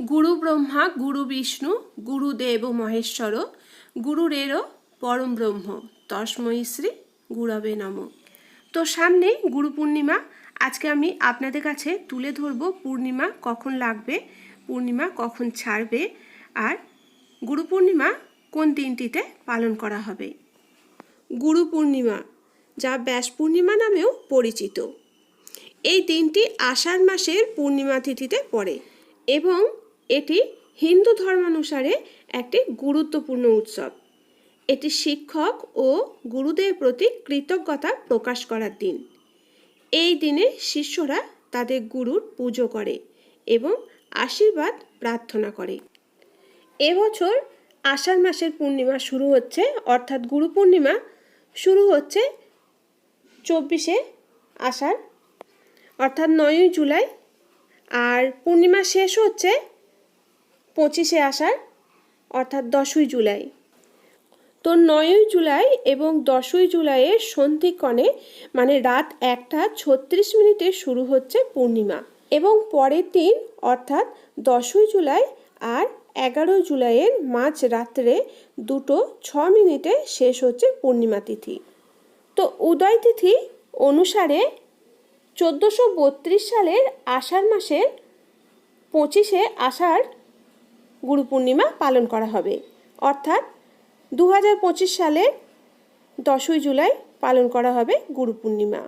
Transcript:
গুরু ব্রহ্মা, গুরু বিষ্ণু গুরুদেব মহেশ্বর গুরুরেরও পরম ব্রহ্ম। তস্মৈ শ্রী গুরবে নম। তো সামনে গুরু পূর্ণিমা। আজকে আমি আপনাদের কাছে তুলে ধরব পূর্ণিমা কখন লাগবে, পূর্ণিমা কখন ছাড়বে, আর গুরু পূর্ণিমা কোন দিনটিতে পালন করা হবে। গুরু পূর্ণিমা, যা ব্যাস পূর্ণিমা নামেও পরিচিত। এই দিনটি আষাঢ় মাসের পূর্ণিমা তিথিতে পড়ে এবং এটি হিন্দু ধর্মানুসারে একটি গুরুত্বপূর্ণ উৎসব। এটি শিক্ষক ও গুরুদের প্রতি কৃতজ্ঞতা প্রকাশ করার দিন। এই দিনে শিষ্যরা তাদের গুরুর পুজো করে এবং আশীর্বাদ প্রার্থনা করে। এবছর আষাঢ় মাসের পূর্ণিমা শুরু হচ্ছে, অর্থাৎ গুরু পূর্ণিমা শুরু হচ্ছে চব্বিশে আষাঢ়, অর্থাৎ নয়ই জুলাই। আর পূর্ণিমা শেষ হচ্ছে পঁচিশে আষাঢ় অর্থাৎ দশই জুলাই। তো নয়ই জুলাই এবং দশই জুলাইয়ের সন্ধিক্ষণে মানে রাত একটা ছত্রিশ মিনিটে শুরু হচ্ছে পূর্ণিমা এবং পরের দিন, অর্থাৎ দশই জুলাই আর এগারোই জুলাইয়ের মাঝ রাত্রে দুটো ছ মিনিটে শেষ হচ্ছে পূর্ণিমা তিথি। তো উদয় তিথি অনুসারে চোদ্দোশো বত্রিশ সালের আষাঢ় মাসের পঁচিশে আষাঢ় গুরু পূর্ণিমা পালন করা হবে। অর্থাৎ দু হাজার পঁচিশ সালের দশই জুলাই পালন করা হবে গুরু পূর্ণিমা।